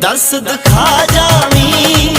ਦਸ ਦਿਖਾ ਜਾਵੀਂ।